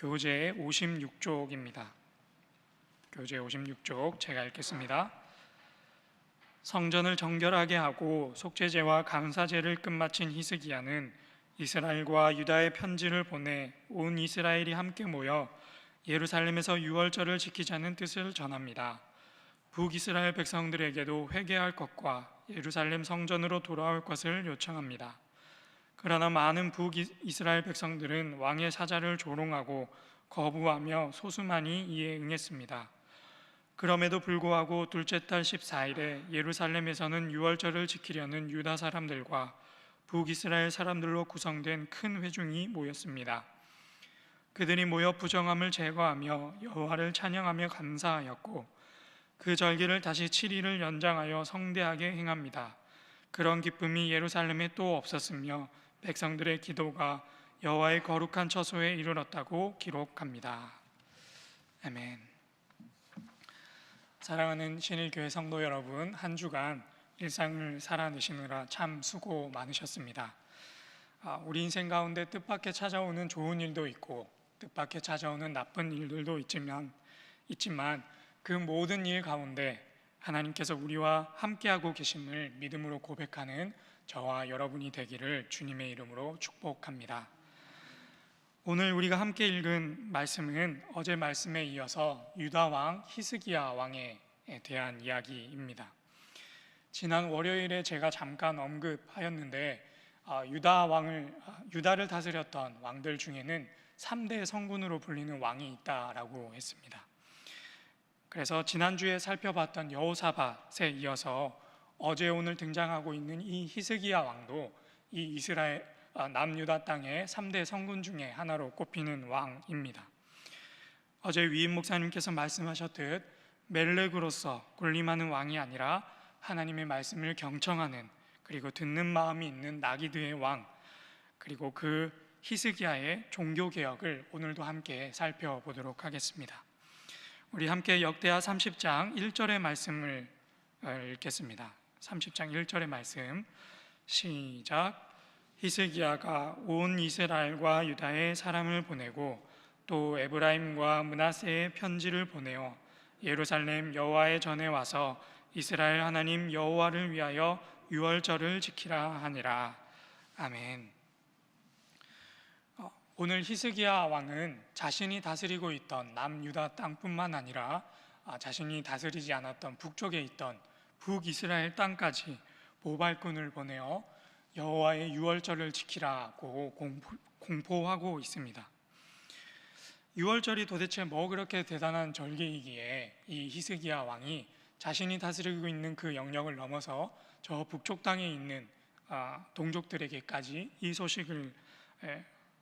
교재 56쪽입니다. 교재 56쪽 제가 읽겠습니다. 성전을 정결하게 하고 속죄제와 감사제를 끝마친 히스기야는 이스라엘과 유다의 편지를 보내 온 이스라엘이 함께 모여 예루살렘에서 유월절을 지키자는 뜻을 전합니다. 북이스라엘 백성들에게도 회개할 것과 예루살렘 성전으로 돌아올 것을 요청합니다. 그러나 많은 북이스라엘 백성들은 왕의 사자를 조롱하고 거부하며 소수만이 이에 응했습니다. 그럼에도 불구하고 둘째 달 14일에 예루살렘에서는 유월절을 지키려는 유다 사람들과 북이스라엘 사람들로 구성된 큰 회중이 모였습니다. 그들이 모여 부정함을 제거하며 여호와를 찬양하며 감사하였고 그 절기를 다시 7일을 연장하여 성대하게 행합니다. 그런 기쁨이 예루살렘에 또 없었으며 백성들의 기도가 여호와의 거룩한 처소에 이르렀다고 기록합니다. 아멘. 사랑하는 신일교회 성도 여러분, 한 주간 일상을 살아내시느라 참 수고 많으셨습니다. 아, 우리 인생 가운데 뜻밖의 찾아오는 좋은 일도 있고 뜻밖의 찾아오는 나쁜 일들도 있지만 있지만 그 모든 일 가운데 하나님께서 우리와 함께하고 계심을 믿음으로 고백하는 저와 여러분이 되기를 주님의 이름으로 축복합니다. 오늘 우리가 함께 읽은 말씀은 어제 말씀에 이어서 유다 왕 히스기야 왕에 대한 이야기입니다. 지난 월요일에 제가 잠깐 언급하였는데 아, 유다 왕을 아, 유다를 다스렸던 왕들 중에는 3대 성군으로 불리는 왕이 있다라고 했습니다. 그래서 지난주에 살펴봤던 여호사밧에 이어서 어제 오늘 등장하고 있는 이 히스기야 왕도 이 이스라엘 아, 남유다 땅의 3대 성군 중에 하나로 꼽히는 왕입니다. 어제 위임 목사님께서 말씀하셨듯 멜렉으로서 군림하는 왕이 아니라 하나님의 말씀을 경청하는 그리고 듣는 마음이 있는 나기드의 왕 그리고 그 히스기야의 종교 개혁을 오늘도 함께 살펴보도록 하겠습니다. 우리 함께 역대하 30장 1절의 말씀을 읽겠습니다. 30장 1절의 말씀. 시작. 히스기야가 온 이스라엘과 유다의 사람을 보내고 또 에브라임과 문하세의 편지를 보내어 예루살렘 여호와의 전에 와서 이스라엘 하나님 여호와를 위하여 유월절을 지키라 하니라. 아멘. 어, 오늘 히스기야 왕은 자신이 다스리고 있던 남유다 땅뿐만 아니라 아, 자신이 다스리지 않았던 북쪽에 있던 북이스라엘 땅까지 보발꾼을 보내어 여호와의 유월절을 지키라고 공포, 하고 있습니다. 유월절이 도대체 뭐 그렇게 대단한 절기이기에 이 히스기야 왕이 자신이 다스리고 있는 그 영역을 넘어서 저 북쪽 땅에 있는 아, 동족들에게까지 이 소식을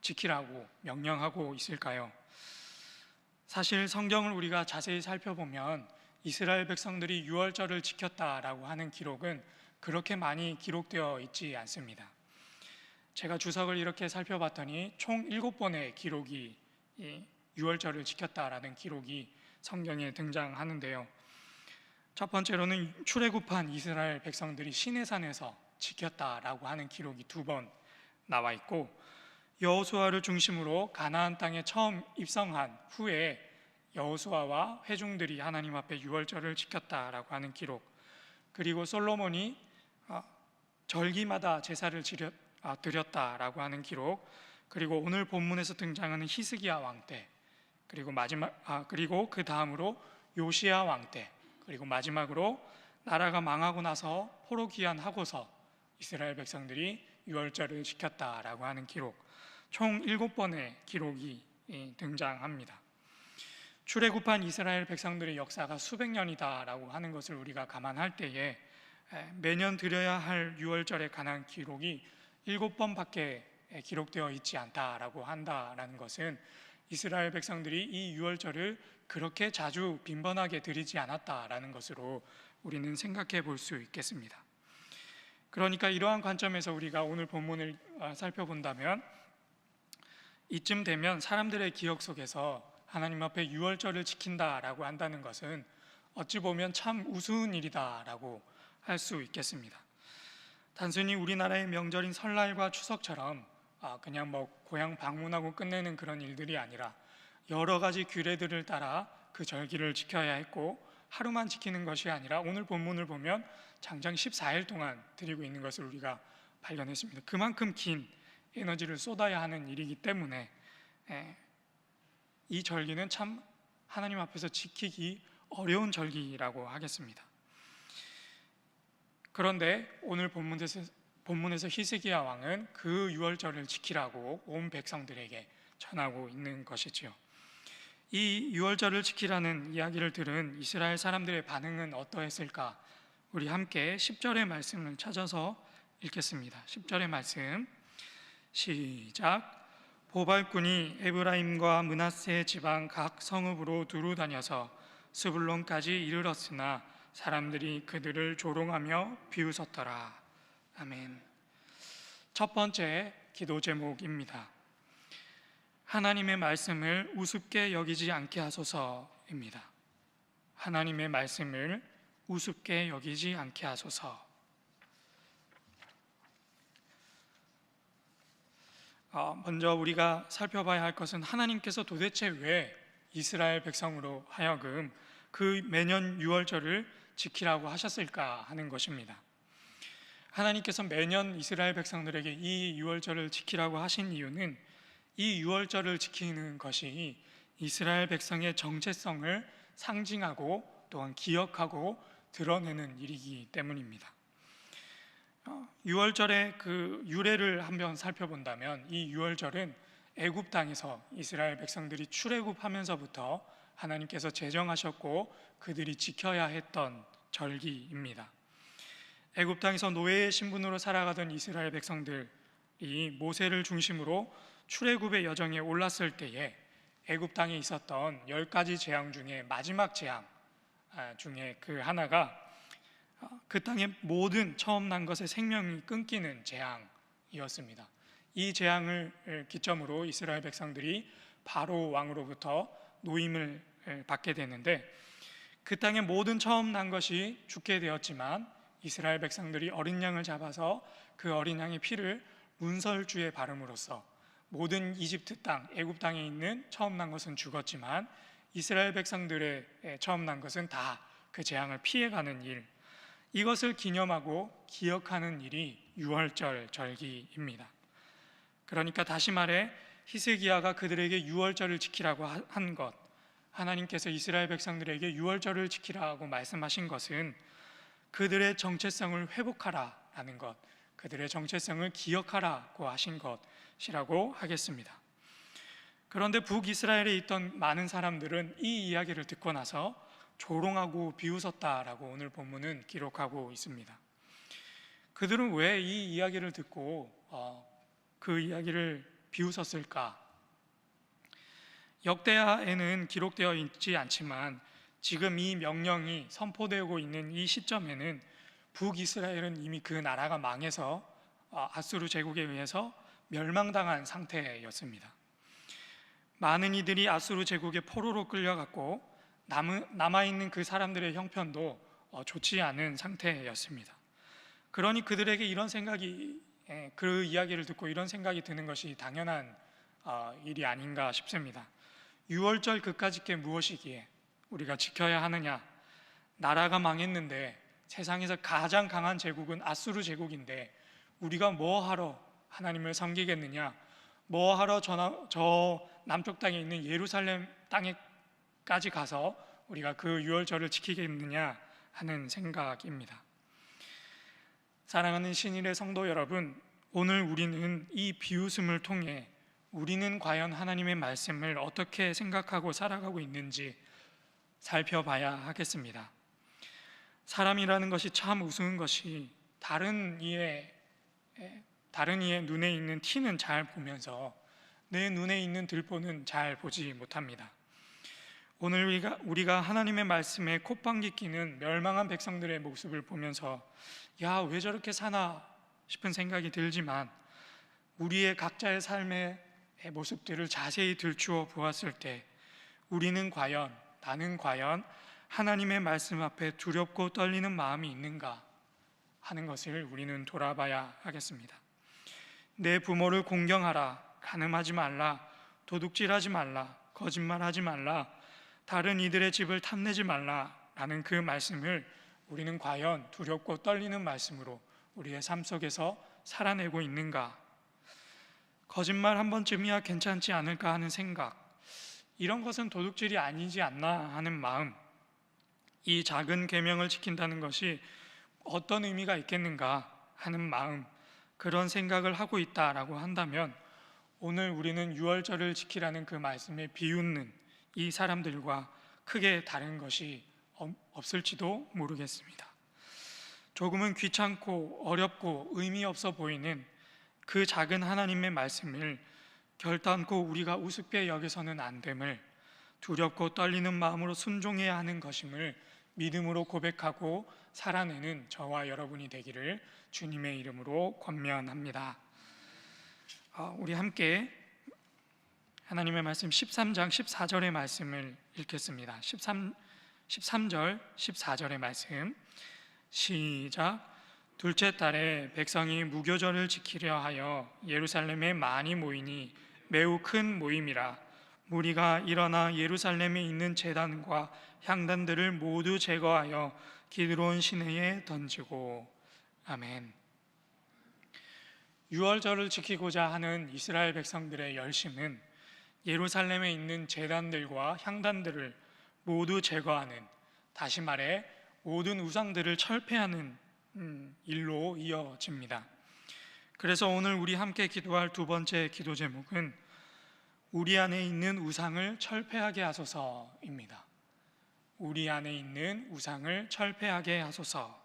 지키라고 명령하고 있을까요? 사실 성경을 우리가 자세히 살펴보면 이스라엘 백성들이 유월절을 지켰다라고 하는 기록은 그렇게 많이 기록되어 있지 않습니다. 제가 주석을 이렇게 살펴봤더니 총 7번의 기록이 유월절을 지켰다라는 기록이 성경에 등장하는데요. 첫 번째로는 출애굽한 이스라엘 백성들이 시내산에서 지켰다라고 하는 기록이 두 번 나와 있고 여호수아를 중심으로 가나안 땅에 처음 입성한 후에 여호수아와 회중들이 하나님 앞에 유월절을 지켰다라고 하는 기록. 그리고 솔로몬이 아, 절기마다 제사를 아, 드렸다라고 하는 기록. 그리고 오늘 본문에서 등장하는 히스기야 왕 때 그리고 마지막 아 그리고 그 다음으로 요시야 왕 때 그리고 마지막으로 나라가 망하고 나서 포로 귀환하고서 이스라엘 백성들이 유월절을 지켰다라고 하는 기록. 총 일곱 번의 기록이 등장합니다. 출애굽한 이스라엘 백성들의 역사가 수백 년이다라고 하는 것을 우리가 감안할 때에 매년 드려야 할 유월절에 관한 기록이 일곱 번밖에 기록되어 있지 않다라고 한다라는 것은 이스라엘 백성들이 이 유월절을 그렇게 자주 빈번하게 드리지 않았다라는 것으로 우리는 생각해 볼 수 있겠습니다. 그러니까 이러한 관점에서 우리가 오늘 본문을 아, 살펴본다면 이쯤 되면 사람들의 기억 속에서 하나님 앞에 유월절을 지킨다라고 한다는 것은 어찌 보면 참 우스운 일이다라고 할 수 있겠습니다. 단순히 우리나라의 명절인 설날과 추석처럼 아, 그냥 뭐 고향 방문하고 끝내는 그런 일들이 아니라 여러 가지 규례들을 따라 그 절기를 지켜야 했고 하루만 지키는 것이 아니라 오늘 본문을 보면 장장 14일 동안 드리고 있는 것을 우리가 발견했습니다. 그만큼 긴 에너지를 쏟아야 하는 일이기 때문에 예, 이 절기는 참 하나님 앞에서 지키기 어려운 절기라고 하겠습니다. 그런데 오늘 본문에서, 본문에서 히스기야 왕은 그 유월절을 지키라고 온 백성들에게 전하고 있는 것이지요. 이 유월절을 지키라는 이야기를 들은 이스라엘 사람들의 반응은 어떠했을까? 우리 함께 10절의 말씀을 찾아서 읽겠습니다. 10절의 말씀 시작 보발꾼이 에브라임과 문하세 지방 각 성읍으로 두루 다녀서 스불론까지 이르렀으나 사람들이 그들을 조롱하며 비웃었더라. 아멘. 첫 번째 기도 제목입니다. 하나님의 말씀을 우습게 여기지 않게 하소서입니다. 하나님의 말씀을 우습게 여기지 않게 하소서. 먼저 우리가 살펴봐야 할 것은 하나님께서 도대체 왜 이스라엘 백성으로 하여금 그 매년 유월절을 지키라고 하셨을까 하는 것입니다. 하나님께서 매년 이스라엘 백성들에게 이 유월절을 지키라고 하신 이유는 이 유월절을 지키는 것이 이스라엘 백성의 정체성을 상징하고 또한 기억하고 드러내는 일이기 때문입니다. 어, 유월절의 그 유래를 한번 살펴본다면 이 유월절은 애굽 땅에서 이스라엘 백성들이 출애굽하면서부터 하나님께서 제정하셨고 그들이 지켜야 했던 절기입니다. 애굽 땅에서 노예의 신분으로 살아가던 이스라엘 백성들이 모세를 중심으로 출애굽의 여정에 올랐을 때에 애굽 땅에 있었던 열 가지 재앙 중에 마지막 재앙 아, 중에 그 하나가 어, 그 땅의 모든 처음 난 것의 생명이 끊기는 재앙이었습니다. 이 재앙을 기점으로 이스라엘 백성들이 바로 왕으로부터 노임을 받게 되는데 그 땅의 모든 처음 난 것이 죽게 되었지만 이스라엘 백성들이 어린 양을 잡아서 그 어린 양의 피를 문설주에 바름으로써 모든 이집트 땅, 애굽 땅에 있는 처음 난 것은 죽었지만 이스라엘 백성들의 처음 난 것은 다 그 재앙을 피해가는 일. 이것을 기념하고 기억하는 일이 유월절 절기입니다. 그러니까 다시 말해 히스기야가 그들에게 유월절을 지키라고 한 것, 하나님께서 이스라엘 백성들에게 유월절을 지키라고 말씀하신 것은 그들의 정체성을 회복하라라는 것, 그들의 정체성을 기억하라고 하신 것이라고 하겠습니다. 그런데 북이스라엘에 있던 많은 사람들은 이 이야기를 듣고 나서 조롱하고 비웃었다라고 오늘 본문은 기록하고 있습니다. 그들은 왜 이 이야기를 듣고 어, 그 이야기를 비웃었을까? 역대하에는 기록되어 있지 않지만 지금 이 명령이 선포되고 있는 이 시점에는 북이스라엘은 이미 그 나라가 망해서 어, 아수르 제국에 의해서 멸망당한 상태였습니다. 많은 이들이 아수르 제국의 포로로 끌려갔고 남아 있는 그 사람들의 형편도 어, 좋지 않은 상태였습니다. 그러니 그들에게 이런 생각이 예, 그 이야기를 듣고 이런 생각이 드는 것이 당연한 어, 일이 아닌가 싶습니다. 6월절 그까짓 게 무엇이기에 우리가 지켜야 하느냐? 나라가 망했는데 세상에서 가장 강한 제국은 아수르 제국인데 우리가 뭐 하러 하나님을 섬기겠느냐? 뭐 하러 저, 저 남쪽 땅에 있는 예루살렘 땅에 까지 가서 우리가 그 유월절을 지키겠느냐 하는 생각입니다. 사랑하는 신일의 성도 여러분, 오늘 우리는 이 비웃음을 통해 우리는 과연 하나님의 말씀을 어떻게 생각하고 살아가고 있는지 살펴봐야 하겠습니다. 사람이라는 것이 참 우스운 것이 다른 이의 다른 이의 눈에 있는 티는 잘 보면서 내 눈에 있는 들보는 잘 보지 못합니다. 오늘 우리가, 우리가 하나님의 말씀에 콧방귀 끼는 멸망한 백성들의 모습을 보면서 야 왜 저렇게 사나 싶은 생각이 들지만 우리의 각자의 삶의 모습들을 자세히 들추어 보았을 때 우리는 과연 나는 과연 하나님의 말씀 앞에 두렵고 떨리는 마음이 있는가 하는 것을 우리는 돌아봐야 하겠습니다. 내 부모를 공경하라, 가늠하지 말라, 도둑질하지 말라, 거짓말하지 말라, 다른 이들의 집을 탐내지 말라라는 그 말씀을 우리는 과연 두렵고 떨리는 말씀으로 우리의 삶 속에서 살아내고 있는가? 거짓말 한 번쯤이야 괜찮지 않을까 하는 생각, 이런 것은 도둑질이 아니지 않나 하는 마음, 이 작은 계명을 지킨다는 것이 어떤 의미가 있겠는가 하는 마음, 그런 생각을 하고 있다라고 한다면 오늘 우리는 유월절을 지키라는 그 말씀에 비웃는 이 사람들과 크게 다른 것이 없- 없을지도 모르겠습니다. 조금은 귀찮고 어렵고 의미 없어 보이는 그 작은 하나님의 말씀을 결단코 우리가 우습게 여겨서는 안 됨을 두렵고 떨리는 마음으로 순종해야 하는 것임을 믿음으로 고백하고 살아내는 저와 여러분이 되기를 주님의 이름으로 권면합니다. 어, 우리 함께 하나님의 말씀 13장 14절의 말씀을 읽겠습니다. 13 13절 14절의 말씀 시작 둘째 달에 백성이 무교절을 지키려 하여 예루살렘에 많이 모이니 매우 큰 모임이라 무리가 일어나 예루살렘에 있는 제단과 향단들을 모두 제거하여 기드론 시내에 던지고 아멘. 유월절을 지키고자 하는 이스라엘 백성들의 열심은 예루살렘에 있는 제단들과 향단들을 모두 제거하는 다시 말해 모든 우상들을 철폐하는 음, 일로 이어집니다. 그래서 오늘 우리 함께 기도할 두 번째 기도 제목은 우리 안에 있는 우상을 철폐하게 하소서입니다. 우리 안에 있는 우상을 철폐하게 하소서.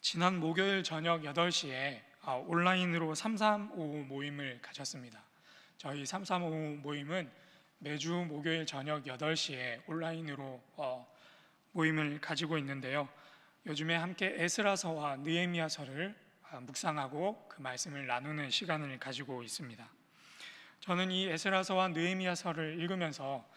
지난 목요일 저녁 8시에 어, 온라인으로 3355 모임을 가졌습니다. 저희 3355 모임은 매주 목요일 저녁 8시에 온라인으로 어, 모임을 가지고 있는데요. 요즘에 함께 에스라서와 느헤미야서를 어, 묵상하고 그 말씀을 나누는 시간을 가지고 있습니다. 저는 이 에스라서와 느헤미야서를 읽으면서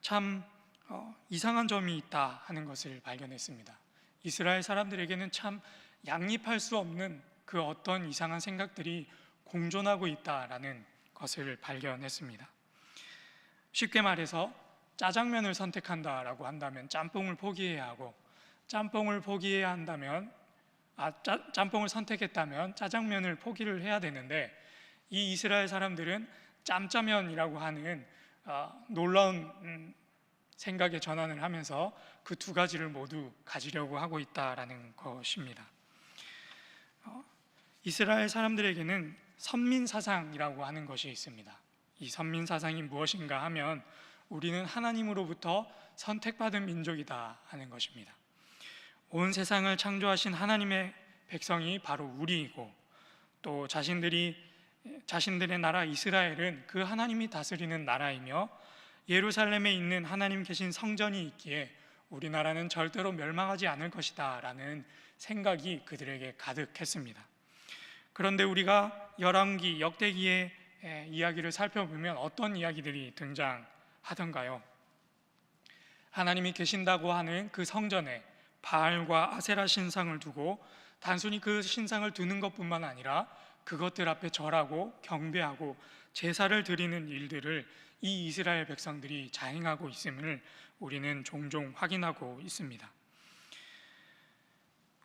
참 어, 이상한 점이 있다 하는 것을 발견했습니다. 이스라엘 사람들에게는 참 양립할 수 없는 그 어떤 이상한 생각들이 공존하고 있다라는 것을 발견했습니다. 쉽게 말해서 짜장면을 선택한다라고 한다면 짬뽕을 포기해야 하고 짬뽕을 포기해야 한다면 아 짜, 짬뽕을 선택했다면 짜장면을 포기를 해야 되는데 이 이스라엘 사람들은 짬짜면이라고 하는 어, 놀라운 음, 생각의 전환을 하면서 그 두 가지를 모두 가지려고 하고 있다라는 것입니다. 어, 이스라엘 사람들에게는 선민 사상이라고 하는 것이 있습니다. 이 선민 사상이 무엇인가 하면 우리는 하나님으로부터 선택받은 민족이다 하는 것입니다. 온 세상을 창조하신 하나님의 백성이 바로 우리이고 또 자신들이 자신들의 나라 이스라엘은 그 하나님이 다스리는 나라이며 예루살렘에 있는 하나님 계신 성전이 있기에 우리나라는 절대로 멸망하지 않을 것이다라는 생각이 그들에게 가득했습니다. 그런데 우리가 열왕기 역대기의 에, 이야기를 살펴보면 어떤 이야기들이 등장하던가요? 하나님이 계신다고 하는 그 성전에 바알과 아세라 신상을 두고 단순히 그 신상을 두는 것뿐만 아니라 그것들 앞에 절하고 경배하고 제사를 드리는 일들을 이 이스라엘 백성들이 자행하고 있음을 우리는 종종 확인하고 있습니다.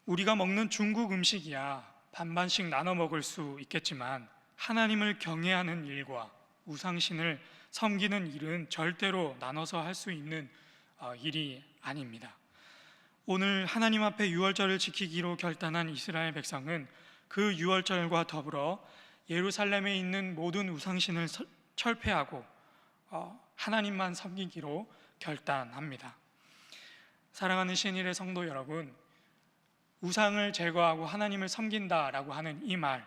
우리가 먹는 중국 음식이야 반반씩 나눠 먹을 수 있겠지만 하나님을 경외하는 일과 우상신을 섬기는 일은 절대로 나눠서 할 수 있는 어, 일이 아닙니다. 오늘 하나님 앞에 유월절을 지키기로 결단한 이스라엘 백성은 그 유월절과 더불어 예루살렘에 있는 모든 우상신을 서- 철폐하고 어, 하나님만 섬기기로 결단합니다. 사랑하는 신일의 성도 여러분, 우상을 제거하고 하나님을 섬긴다라고 하는 이 말,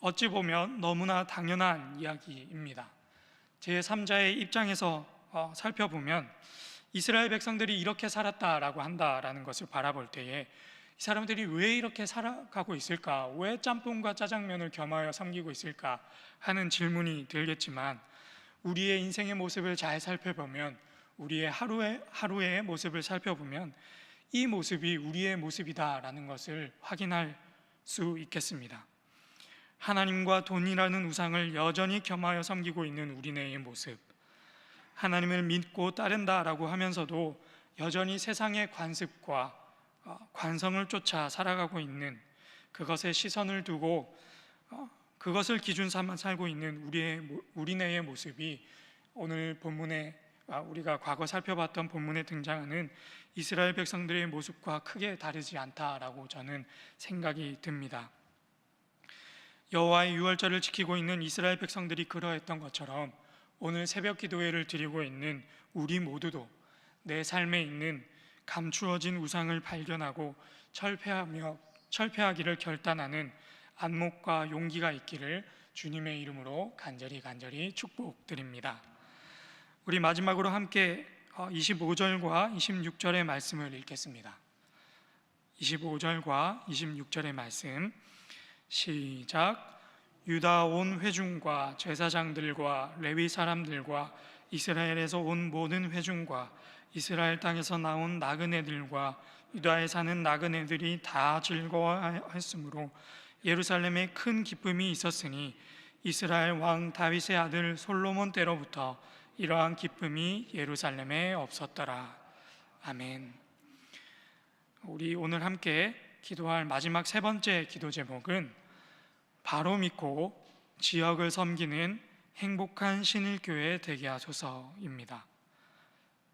어찌 보면 너무나 당연한 이야기입니다. 제 3자의 입장에서 어, 살펴보면 이스라엘 백성들이 이렇게 살았다라고 한다라는 것을 바라볼 때에 이 사람들이 왜 이렇게 살아가고 있을까? 왜 짬뽕과 짜장면을 겸하여 섬기고 있을까? 하는 질문이 들겠지만 우리의 인생의 모습을 잘 살펴보면 우리의 하루의 하루의 모습을 살펴보면 이 모습이 우리의 모습이다라는 것을 확인할 수 있겠습니다. 하나님과 돈이라는 우상을 여전히 겸하여 섬기고 있는 우리네의 모습, 하나님을 믿고 따른다라고 하면서도 여전히 세상의 관습과 어, 관성을 쫓아 살아가고 있는 그것에 시선을 두고 어, 그것을 기준 삼아 살고 있는 우리의 모- 우리네의 모습이 오늘 본문에 아, 우리가 과거 살펴봤던 본문에 등장하는 이스라엘 백성들의 모습과 크게 다르지 않다라고 저는 생각이 듭니다. 여호와의 유월절을 지키고 있는 이스라엘 백성들이 그러했던 것처럼 오늘 새벽 기도회를 드리고 있는 우리 모두도 내 삶에 있는 감추어진 우상을 발견하고 철폐하며 철폐하기를 결단하는 안목과 용기가 있기를 주님의 이름으로 간절히 간절히 축복드립니다. 우리 마지막으로 함께 어, 25절과 26절의 말씀을 읽겠습니다. 25절과 26절의 말씀 시작 유다 온 회중과 제사장들과 레위 사람들과 이스라엘에서 온 모든 회중과 이스라엘 땅에서 나온 나그네들과 유다에 사는 나그네들이 다 즐거워했으므로 예루살렘에 큰 기쁨이 있었으니 이스라엘 왕 다윗의 아들 솔로몬 때로부터 이러한 기쁨이 예루살렘에 없었더라. 아멘. 우리 오늘 함께 기도할 마지막 세 번째 기도 제목은 바로 믿고 지역을 섬기는 행복한 신일교회 되게 하소서입니다.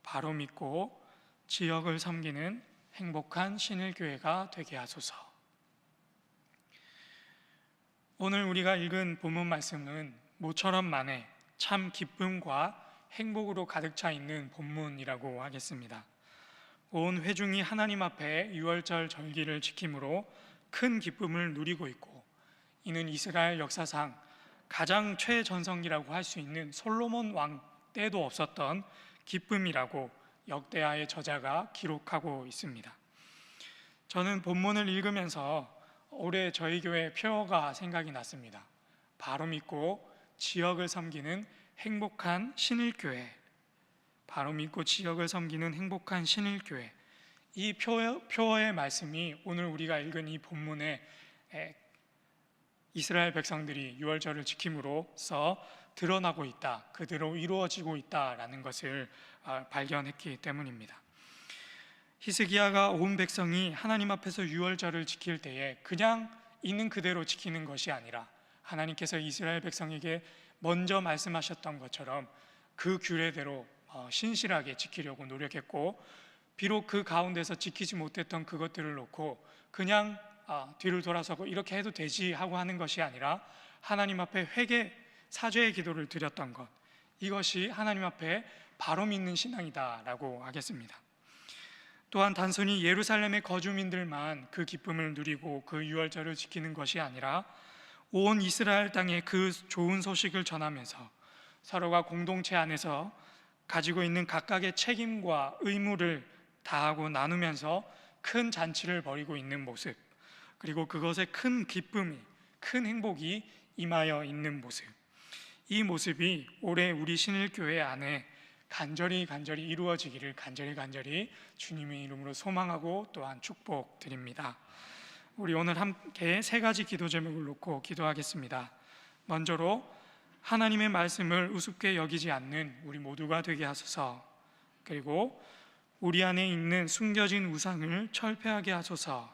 바로 믿고 지역을 섬기는 행복한 신일교회가 되게 하소서. 오늘 우리가 읽은 본문 말씀은 모처럼 만에 참 기쁨과 행복으로 가득 차 있는 본문이라고 하겠습니다. 온 회중이 하나님 앞에 유월절 절기를 지킴으로 큰 기쁨을 누리고 있고 이는 이스라엘 역사상 가장 최전성기라고 할 수 있는 솔로몬 왕 때도 없었던 기쁨이라고 역대하의 저자가 기록하고 있습니다. 저는 본문을 읽으면서 올해 저희 교회 표어가 생각이 났습니다. 바로 믿고 지역을 섬기는 행복한 신일교회. 바로 믿고 지역을 섬기는 행복한 신일교회. 이 표어, 표어의 말씀이 오늘 우리가 읽은 이 본문에 에, 이스라엘 백성들이 유월절을 지킴으로써 드러나고 있다. 그대로 이루어지고 있다라는 것을 아, 발견했기 때문입니다. 히스기야가 온 백성이 하나님 앞에서 유월절을 지킬 때에 그냥 있는 그대로 지키는 것이 아니라 하나님께서 이스라엘 백성에게 먼저 말씀하셨던 것처럼 그 규례대로 어, 신실하게 지키려고 노력했고 비록 그 가운데서 지키지 못했던 그것들을 놓고 그냥 아, 뒤를 돌아서고 이렇게 해도 되지 하고 하는 것이 아니라 하나님 앞에 회개 사죄의 기도를 드렸던 것 이것이 하나님 앞에 바로 믿는 신앙이다라고 하겠습니다. 또한 단순히 예루살렘의 거주민들만 그 기쁨을 누리고 그 유월절을 지키는 것이 아니라 온 이스라엘 땅에 그 좋은 소식을 전하면서 서로가 공동체 안에서 가지고 있는 각각의 책임과 의무를 다하고 나누면서 큰 잔치를 벌이고 있는 모습 그리고 그것에 큰 기쁨이 큰 행복이 임하여 있는 모습 이 모습이 올해 우리 신일교회 안에 간절히 간절히 이루어지기를 간절히 간절히 주님의 이름으로 소망하고 또한 축복드립니다. 우리 오늘 함께 세 가지 기도 제목을 놓고 기도하겠습니다. 먼저로 하나님의 말씀을 우습게 여기지 않는 우리 모두가 되게 하소서. 그리고 우리 안에 있는 숨겨진 우상을 철폐하게 하소서.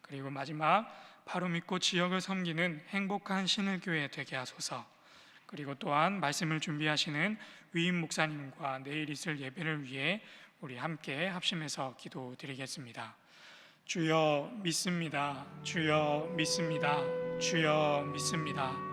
그리고 마지막 바로 믿고 지역을 섬기는 행복한 신을 교회 되게 하소서. 그리고 또한 말씀을 준비하시는 위임 목사님과 내일 있을 예배를 위해 우리 함께 합심해서 기도드리겠습니다. 주여 믿습니다. 주여 믿습니다. 주여 믿습니다.